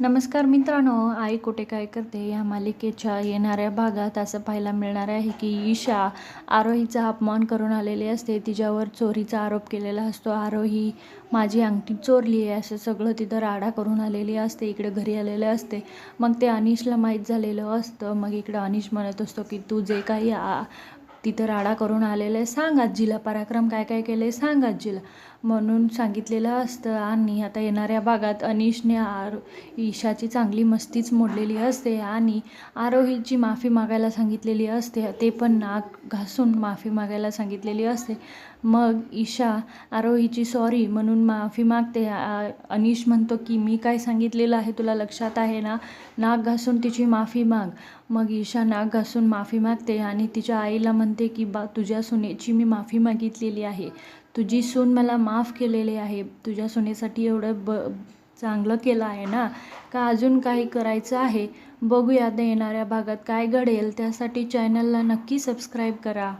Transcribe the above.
नमस्कार मित्रांनो आई कुठे काय करते? या मालिकेच्या येणाऱ्या भागात असं पाहायला मिळणार आहे की ईशा आरोहीचा अपमान करून आलेली असते. तिच्यावर चोरीचा आरोप केलेला असतो. आरोही माझी अंगठी चोरली आहे असं सगळं तिथं राडा करून आलेली असते. इकडे घरी आलेले असते. मग ते अनिशला माहीत झालेलं असतं. मग इकडं अनिश म्हणत असतो की तू जे काही आ तिथं राडा करून आलेलं आहे सांग आजीला पराक्रम काय काय केलं आहे सांग आजीला. म्हणून सांगितलेलं असतं आणि आता येणाऱ्या भागात अनिशने आर ईशाची चांगली मस्तीच मोडलेली असते आणि आरोहीची माफी मागायला सांगितलेली असते ते पण नाक घासून माफी मागायला सांगितलेली असते. मग ईशा आरोहीची सॉरी म्हणून माफी मागते. आ- अनिश म्हणतो की मी काय सांगितलेलं आहे तुला लक्षात आहे ना? नाक घासून तिची माफी माग. मग ईशा नाक घासून माफी मागते आणि तिच्या आईला म्हण सांगते की बा तुझ्या सुनेची मी माफी मागितलेली आहे. तुझी सून मला माफ केलेली आहे. तुझ्या सुनेसाठी एवढं ब चांगलं केलं आहे ना? का अजून काही करायचं आहे? बघूया आता येणाऱ्या भागात काय घडेल. त्यासाठी चॅनलला नक्की सबस्क्राईब करा.